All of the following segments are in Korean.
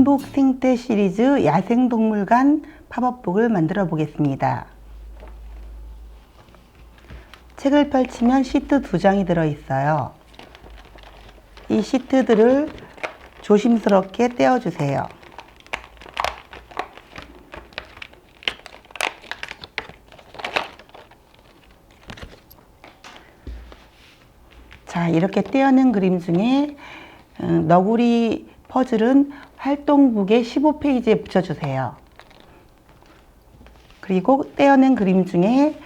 펀북 생태 시리즈 야생동물관 팝업북을 만들어 보겠습니다. 책을 펼치면 시트 두 장이 들어 있어요. 이 시트들을 조심스럽게 떼어주세요. 자, 이렇게 떼어낸 그림 중에 음, 너구리 퍼즐은 활동북의 15페이지에 붙여주세요. 그리고 떼어낸 그림 중에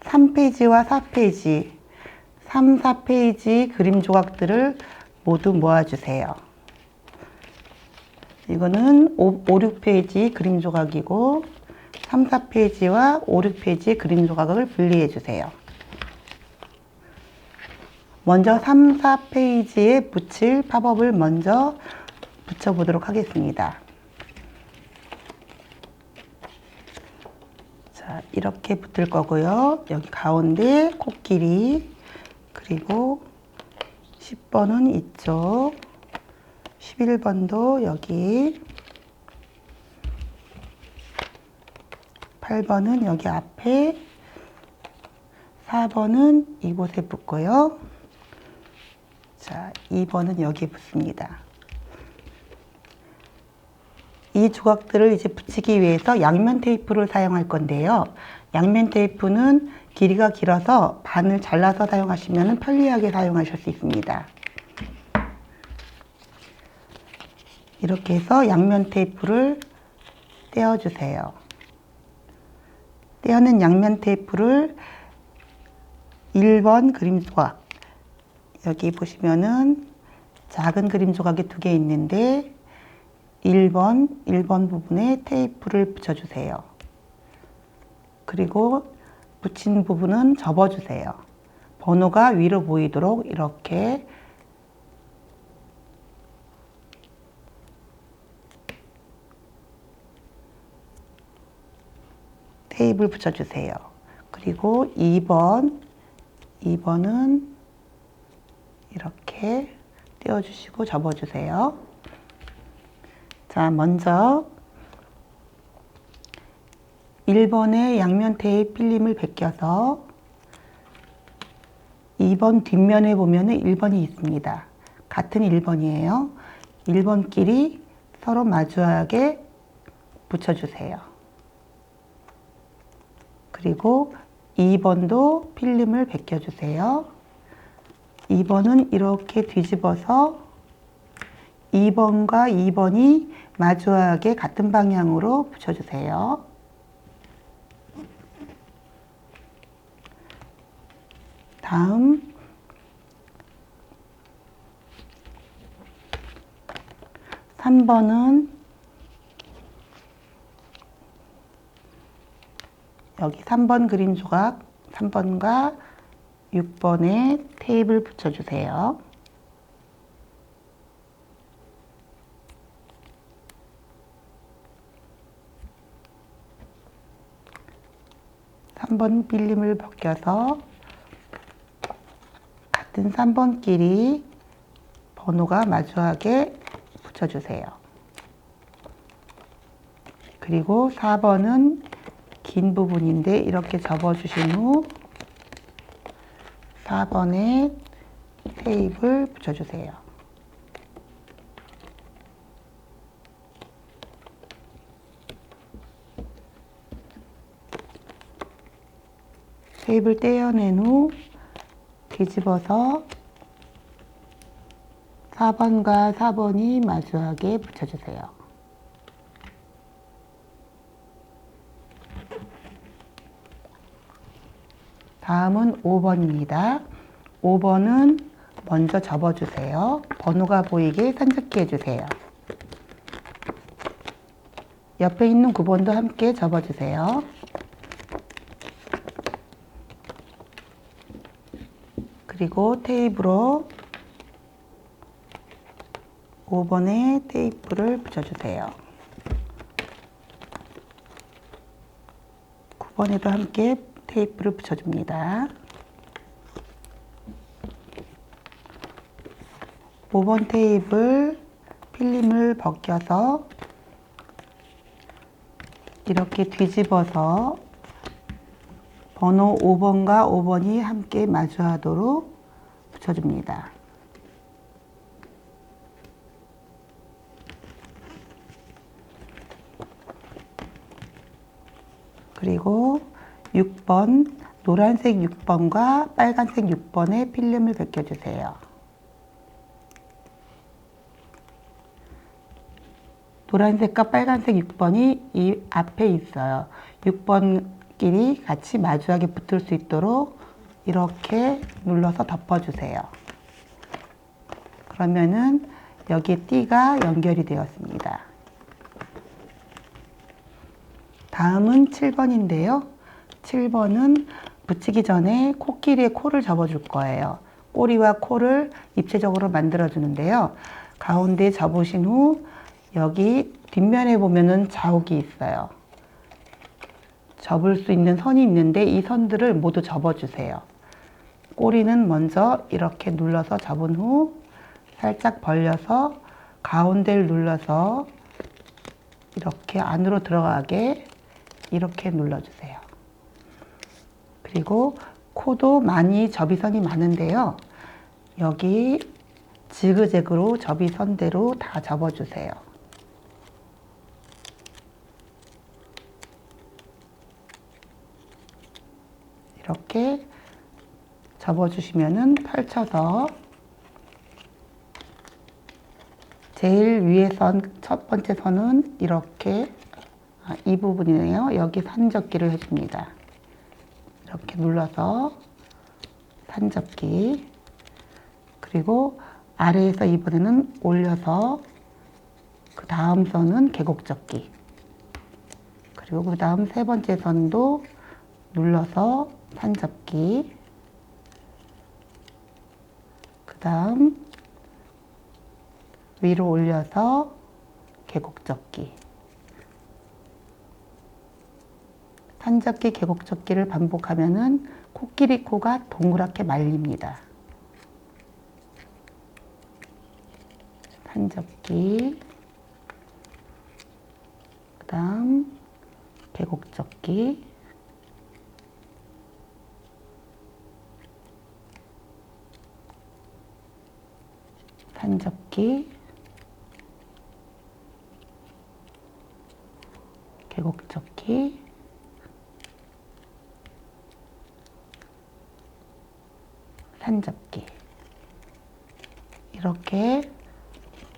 3페이지와 4페이지, 3, 4페이지 그림 조각들을 모두 모아주세요. 이거는 5, 6페이지 그림 조각이고 3, 4페이지와 5, 6페이지 그림 조각을 분리해 주세요. 먼저 3, 4페이지에 붙일 팝업을 먼저 붙여보도록 하겠습니다. 자, 이렇게 붙을 거고요. 여기 가운데 코끼리, 그리고 10번은 이쪽, 11번도 여기, 8번은 여기 앞에, 4번은 이곳에 붙고요. 자, 2번은 여기에 붙습니다. 이 조각들을 이제 붙이기 위해서 양면 테이프를 사용할 건데요. 양면 테이프는 길이가 길어서 반을 잘라서 사용하시면 편리하게 사용하실 수 있습니다. 이렇게 해서 양면 테이프를 떼어주세요. 떼어낸 양면 테이프를 1번 그림 조각 여기 보시면은 작은 그림 조각이 두 개 있는데 1번, 1번 부분에 테이프를 붙여주세요. 그리고 붙인 부분은 접어주세요. 번호가 위로 보이도록 이렇게 테이프를 붙여주세요. 그리고 2번, 2번은 이렇게 떼어주시고 접어주세요. 자, 먼저 1번의 양면 테이프 필름을 벗겨서 2번 뒷면에 보면 1번이 있습니다. 같은 1번이에요. 1번끼리 서로 마주하게 붙여주세요. 그리고 2번도 필름을 벗겨주세요. 2번은 이렇게 뒤집어서 2번과 2번이 마주하게 같은 방향으로 붙여주세요. 다음 3번은 여기 3번 그림 조각 3번과 6번에 테이블 붙여주세요. (3번) 빌림을 벗겨서 같은 (3번끼리) 번호가 마주하게 붙여주세요. 그리고 (4번은) 긴 부분인데 이렇게 접어주신 후 4번에 테이프를 붙여주세요. 테이프를 떼어낸 후 뒤집어서 4번과 4번이 마주하게 붙여주세요. 다음은 5번입니다. 5번은 먼저 접어주세요. 번호가 보이게 산적기 해주세요. 옆에 있는 9번도 함께 접어주세요. 그리고 테이프로 5번에 테이프를 붙여주세요. 9번에도 함께 테이프를 붙여줍니다. 5번 테이블 필름을 벗겨서 이렇게 뒤집어서 번호 5번과 5번이 함께 마주하도록 붙여줍니다. 그리고 6번 노란색 6번과 빨간색 6번에 필름을 벗겨주세요. 노란색과 빨간색 6번이 이 앞에 있어요. 6번끼리 같이 마주하게 붙을 수 있도록 이렇게 눌러서 덮어주세요. 그러면은 여기에 띠가 연결이 되었습니다. 다음은 7번인데요. 7번은 붙이기 전에 코끼리에 코를 접어줄 거예요. 꼬리와 코를 입체적으로 만들어 주는데요. 가운데 접으신 후 여기 뒷면에 보면은 자욱이 있어요. 접을 수 있는 선이 있는데 이 선들을 모두 접어주세요. 꼬리는 먼저 이렇게 눌러서 접은 후 살짝 벌려서 가운데를 눌러서 이렇게 안으로 들어가게 이렇게 눌러주세요. 그리고 코도 많이 접이선이 많은데요. 여기 지그재그로 접이선대로 다 접어주세요. 이렇게 접어주시면은 펼쳐서 제일 위에 선, 첫 번째 선은 이렇게 아, 이 부분이네요. 여기 산접기를 해줍니다. 이렇게 눌러서 산접기 그리고 아래에서 이번에는 올려서 그 다음 선은 계곡접기 그리고 그 다음 세 번째 선도 눌러서 산접기 그 다음. 위로 올려서 계곡접기. 산접기 계곡접기를 반복하면은 코끼리 코가 동그랗게 말립니다. 산접기. 그 다음 계곡접기 산접기 계곡 접기 산 접기 이렇게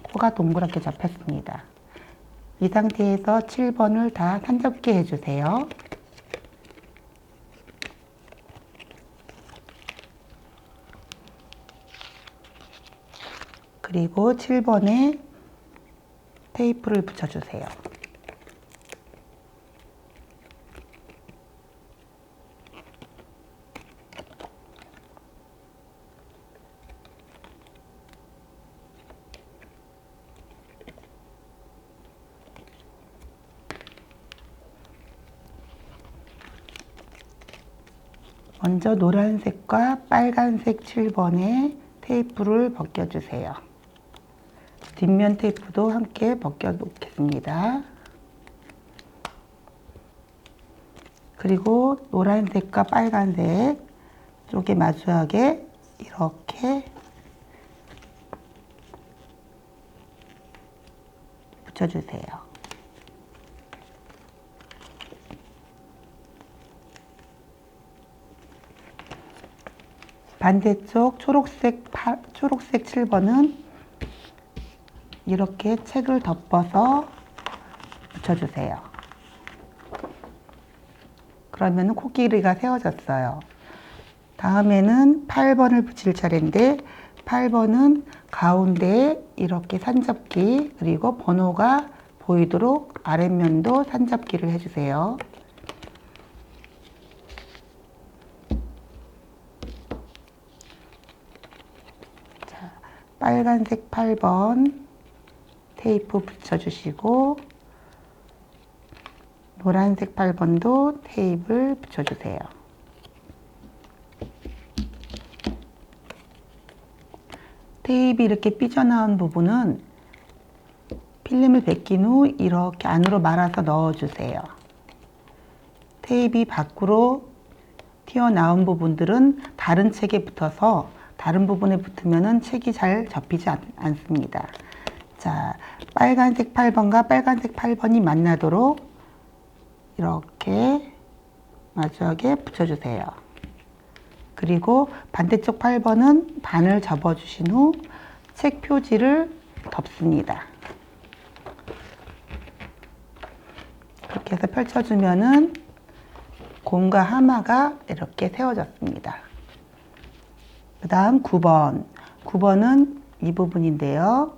코가 동그랗게 잡혔습니다. 이 상태에서 7번을 다 산접기 해주세요. 그리고 7번에 테이프를 붙여주세요. 먼저 노란색과 빨간색 7번에 테이프를 벗겨주세요. 뒷면 테이프도 함께 벗겨 놓겠습니다. 그리고 노란색과 빨간색 쪽에 마주하게 이렇게 붙여주세요. 반대쪽 초록색 8, 초록색 7번은 이렇게 책을 덮어서 붙여주세요. 그러면 코끼리가 세워졌어요. 다음에는 8번을 붙일 차례인데 8번은 가운데에 이렇게 산접기 그리고 번호가 보이도록 아랫면도 산접기를 해주세요. 빨간색 8번 테이프 붙여주시고 노란색 8번도 테이프를 붙여주세요. 테이프 이렇게 삐져나온 부분은 필름을 벗긴 후 이렇게 안으로 말아서 넣어주세요. 테이프 밖으로 튀어나온 부분들은 다른 책에 붙어서 다른 부분에 붙으면 책이 잘 접히지 않, 않습니다. 자, 빨간색 8번과 빨간색 8번이 만나도록 이렇게 마주하게 붙여주세요. 그리고 반대쪽 8번은 반을 접어주신 후 책 표지를 덮습니다. 그렇게 해서 펼쳐주면은 곰과 하마가 이렇게 세워졌습니다. 그 다음 9번. 9번은 이 부분인데요.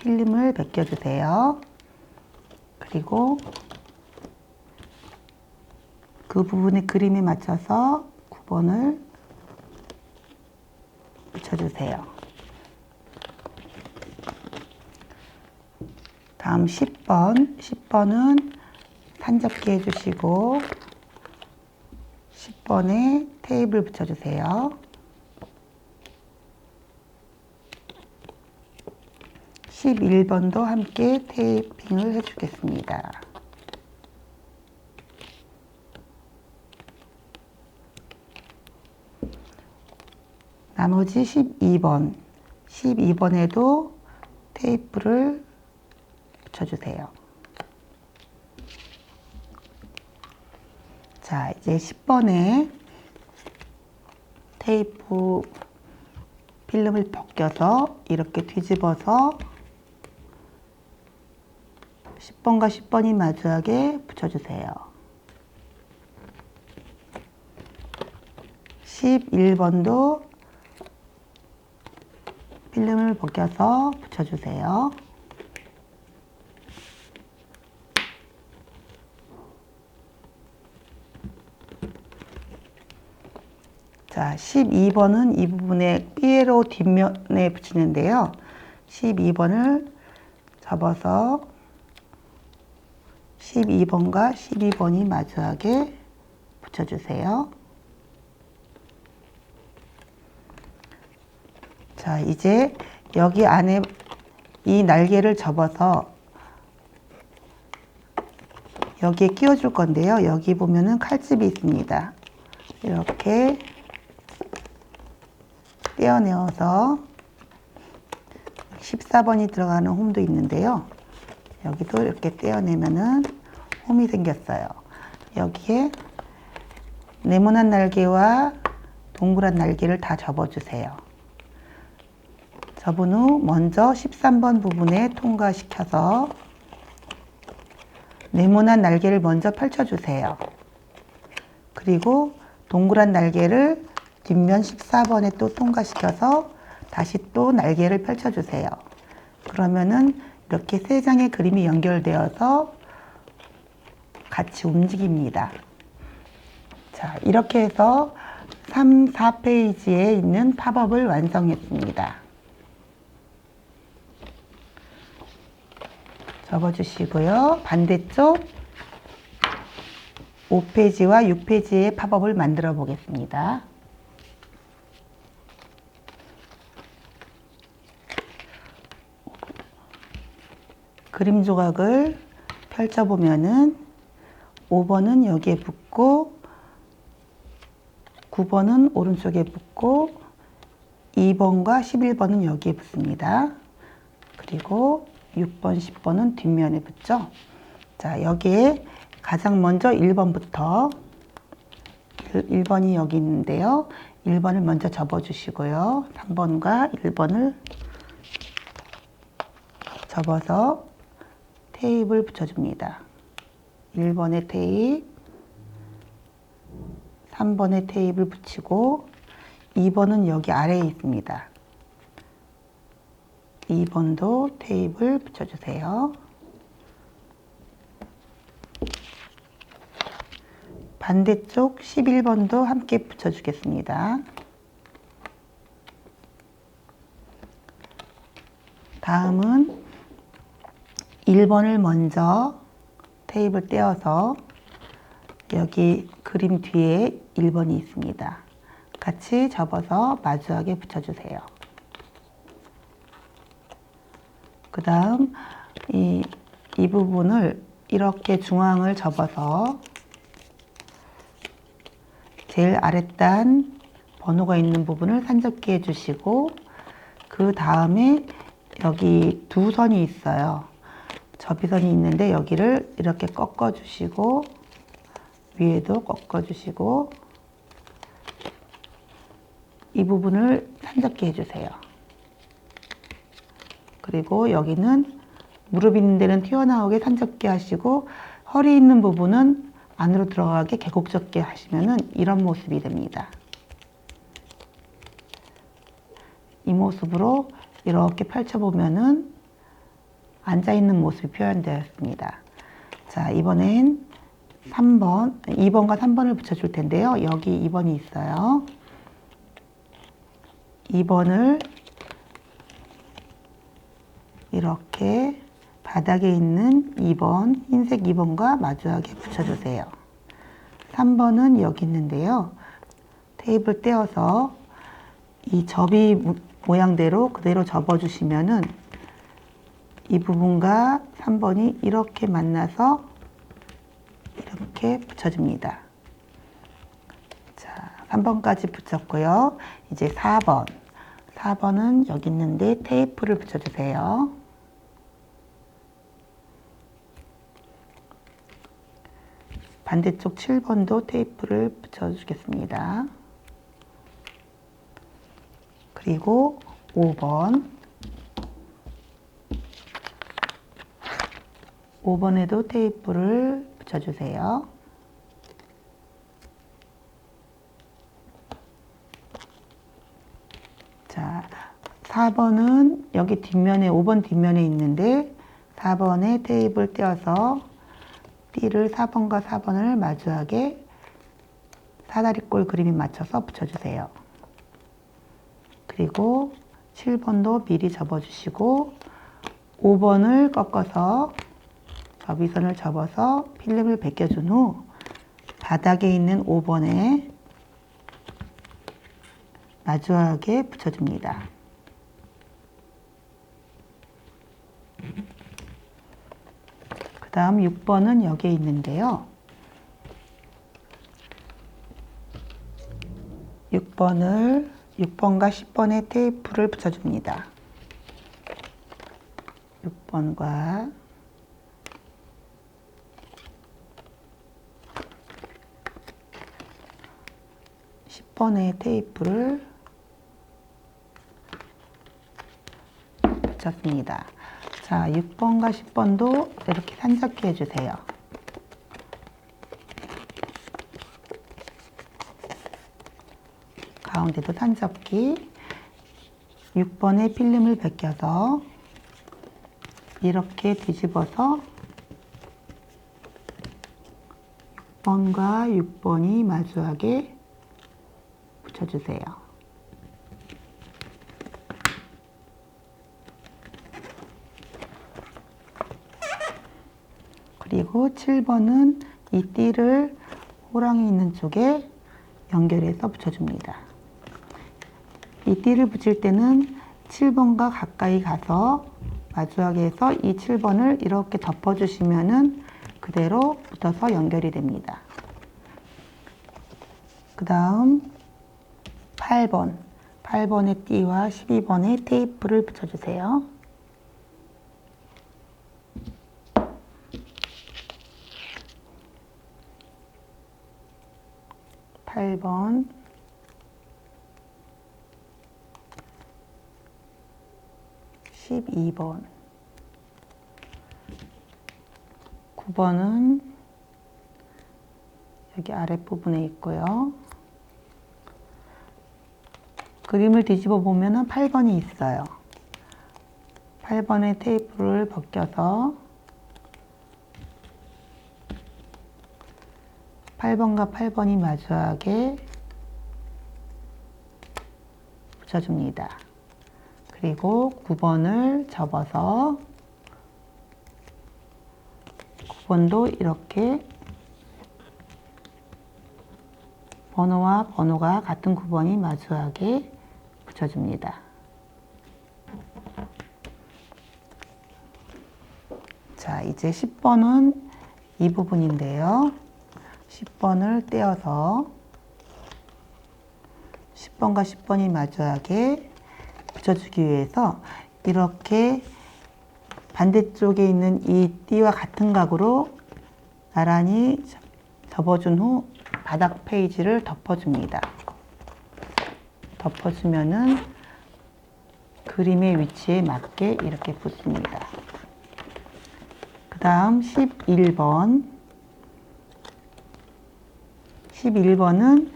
필름을 벗겨주세요. 그리고 그 부분의 그림에 맞춰서 9번을 붙여주세요. 다음 10번. 10번은 산접기 해주시고 10번에 테이블 붙여주세요. 11번도 함께 테이핑을 해주겠습니다. 나머지 12번. 12번에도 테이프를 붙여주세요. 자, 이제 10번에 테이프 필름을 벗겨서 이렇게 뒤집어서 10번과 10번이 마주하게 붙여주세요. 11번도 필름을 벗겨서 붙여주세요. 자, 12번은 이 부분에 삐에로 뒷면에 붙이는데요. 12번을 접어서 12번과 12번이 마주하게 붙여주세요. 자, 이제 여기 안에 이 날개를 접어서 여기에 끼워줄 건데요. 여기 보면은 칼집이 있습니다. 이렇게 떼어내어서 14번이 들어가는 홈도 있는데요. 여기도 이렇게 떼어내면은 홈이 생겼어요. 여기에 네모난 날개와 동그란 날개를 다 접어주세요. 접은 후 먼저 13번 부분에 통과시켜서 네모난 날개를 먼저 펼쳐주세요. 그리고 동그란 날개를 뒷면 14번에 또 통과시켜서 다시 또 날개를 펼쳐주세요. 그러면은 이렇게 세 장의 그림이 연결되어서 같이 움직입니다. 자, 이렇게 해서 3, 4페이지에 있는 팝업을 완성했습니다. 접어주시고요. 반대쪽 5페이지와 6페이지의 팝업을 만들어 보겠습니다. 그림 조각을 펼쳐보면은 5번은 여기에 붙고 9번은 오른쪽에 붙고 2번과 11번은 여기에 붙습니다. 그리고 6번, 10번은 뒷면에 붙죠. 자, 여기에 가장 먼저 1번부터 1 번이 여기 있는데요. 1번을 먼저 접어주시고요. 3번과 1번을 접어서 테이프를 붙여줍니다. 1번에 테이프, 3번에 테이프를 붙이고 2번은 여기 아래에 있습니다. 2번도 테이프를 붙여주세요. 반대쪽 11번도 함께 붙여주겠습니다. 다음은 1번을 먼저 테이프를 떼어서 여기 그림 뒤에 1번이 있습니다. 같이 접어서 마주하게 붙여주세요. 그 다음 이, 이 부분을 이렇게 중앙을 접어서 제일 아랫단 번호가 있는 부분을 산접기 해주시고 그 다음에 여기 두 선이 있어요. 접이선이 있는데 여기를 이렇게 꺾어 주시고 위에도 꺾어 주시고 이 부분을 산접기 해주세요. 그리고 여기는 무릎 있는 데는 튀어나오게 산접기 하시고 허리 있는 부분은 안으로 들어가게 계곡접기 하시면은 이런 모습이 됩니다. 이 모습으로 이렇게 펼쳐보면은 앉아있는 모습이 표현되었습니다. 자, 이번엔 3번, 2번과 3번을 붙여줄 텐데요. 여기 2번이 있어요. 2번을 이렇게 바닥에 있는 2번, 흰색 2번과 마주하게 붙여주세요. 3번은 여기 있는데요. 테이블 떼어서 이 접이 모- 모양대로 그대로 접어주시면은 이 부분과 3번이 이렇게 만나서 이렇게 붙여줍니다. 자, 3번까지 붙였고요. 이제 4번. 4번은 여기 있는데 테이프를 붙여주세요. 반대쪽 7번도 테이프를 붙여주겠습니다. 그리고 5번. 5번에도 테이프를 붙여주세요. 자, 4번은 여기 뒷면에, 5번 뒷면에 있는데 4번에 테이프를 떼어서 띠를 4번과 4번을 마주하게 사다리꼴 그림에 맞춰서 붙여주세요. 그리고 7번도 미리 접어주시고 5번을 꺾어서 접이선을 접어서 필름을 벗겨준 후 바닥에 있는 5번에 마주하게 붙여줍니다. 그 다음 6번은 여기에 있는데요. 6번을 6번과 10번에 테이프를 붙여줍니다. 6번과 10 번에 테이프를 붙였습니다. 자, 6번과 10번도 이렇게 산접기 해주세요. 가운데도 산접기 6번에 필름을 벗겨서 이렇게 뒤집어서 6번과 6번이 마주하게 붙여주세요. 그리고 7번은 이 띠를 호랑이 있는 쪽에 연결해서 붙여줍니다. 이 띠를 붙일 때는 7번과 가까이 가서 마주하게 해서 이 7번을 이렇게 덮어주시면은 그대로 붙어서 연결이 됩니다. 그 다음 8번. 8번의 띠와 12번의 테이프를 붙여주세요. 팔번 12번 9번은 여기 아랫부분에 있고요. 그림을 뒤집어 보면은 8번이 있어요. 8번의 테이프를 벗겨서 8번과 8번이 마주하게 붙여줍니다. 그리고 9번을 접어서 9번도 이렇게 번호와 번호가 같은 9번이 마주하게 붙여줍니다. 자, 이제 10번은 이 부분인데요. 10번을 떼어서 10번과 10번이 마주하게 붙여주기 위해서 이렇게 반대쪽에 있는 이 띠와 같은 각으로 나란히 접어준 후 바닥 페이지를 덮어줍니다. 덮어주면은 그림의 위치에 맞게 이렇게 붙습니다. 그 다음 11번 11번은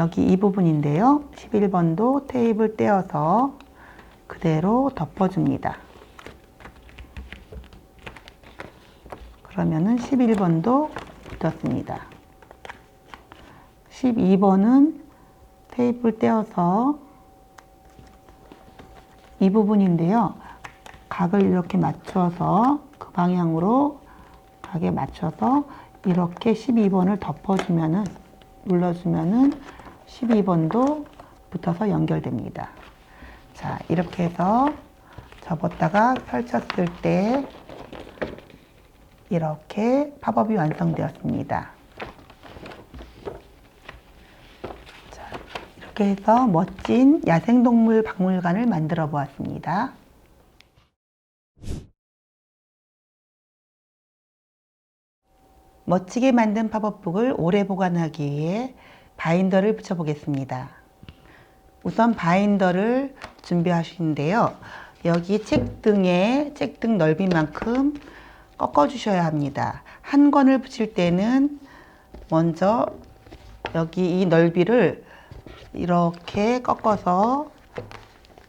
여기 이 부분인데요. 11번도 테이블 떼어서 그대로 덮어줍니다. 그러면은 11번도 붙었습니다. 12번은 테이블 떼어서 이 부분인데요. 각을 이렇게 맞춰서 그 방향으로 각에 맞춰서 이렇게 12번을 덮어주면은 눌러주면은 12번도 붙어서 연결됩니다. 자, 이렇게 해서 접었다가 펼쳤을 때 이렇게 팝업이 완성되었습니다. 자, 이렇게 해서 멋진 야생동물 박물관을 만들어 보았습니다. 멋지게 만든 팝업북을 오래 보관하기 위해 바인더를 붙여 보겠습니다. 우선 바인더를 준비하시는데요. 여기 책등에 책등 넓이만큼 꺾어 주셔야 합니다. 한 권을 붙일 때는 먼저 여기 이 넓이를 이렇게 꺾어서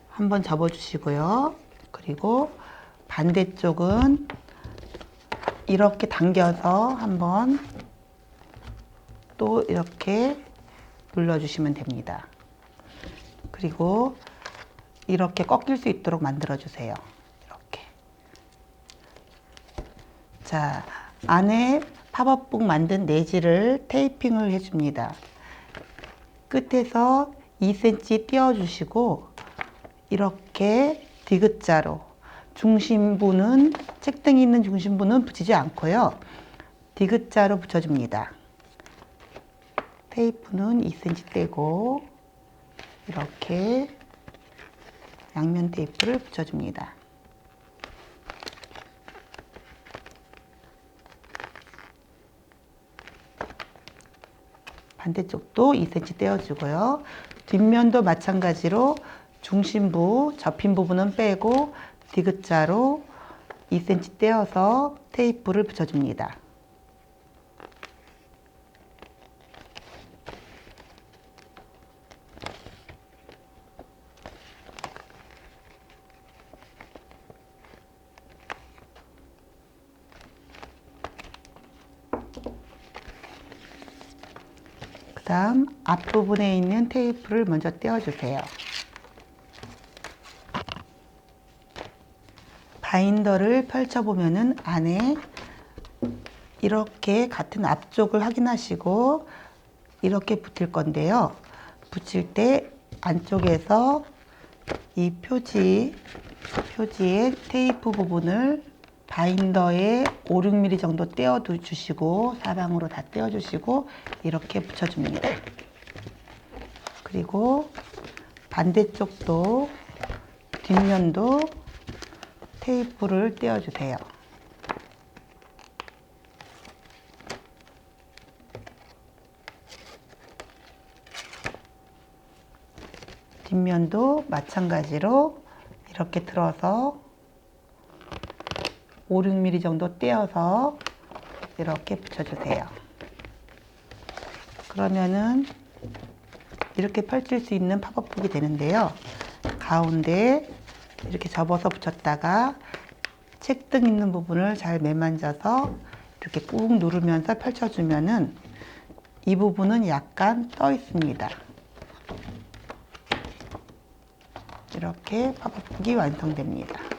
한번 접어주시고요. 그리고 반대쪽은 이렇게 당겨서 한번 또 이렇게 눌러주시면 됩니다. 그리고 이렇게 꺾일 수 있도록 만들어 주세요. 이렇게. 자, 안에 팝업북 만든 내지를 테이핑을 해줍니다. 끝에서 2cm 띄워주시고 이렇게 디귿자로 중심부는 책등이 있는 중심부는 붙이지 않고요. 디귿자로 붙여줍니다. 테이프는 2cm 떼고 이렇게 양면 테이프를 붙여줍니다. 반대쪽도 2cm 떼어주고요. 뒷면도 마찬가지로 중심부 접힌 부분은 빼고 디귿자로 2cm 떼어서 테이프를 붙여줍니다. 다음 앞부분에 있는 테이프를 먼저 떼어주세요. 바인더를 펼쳐보면 은 안에 이렇게 같은 앞쪽을 확인하시고 이렇게 붙일 건데요. 붙일 때 안쪽에서 이 표지, 표지의 테이프 부분을 바인더에 5, 6mm 정도 떼어 주시고 사방으로 다 떼어 주시고 이렇게 붙여줍니다. 그리고 반대쪽도 뒷면도 테이프를 떼어주세요. 뒷면도 마찬가지로 이렇게 들어서 5, 6mm 정도 떼어서 이렇게 붙여주세요. 그러면은 이렇게 펼칠 수 있는 팝업북이 되는데요. 가운데 이렇게 접어서 붙였다가 책등 있는 부분을 잘 매만져서 이렇게 꾹 누르면서 펼쳐주면은 이 부분은 약간 떠 있습니다. 이렇게 팝업북이 완성됩니다.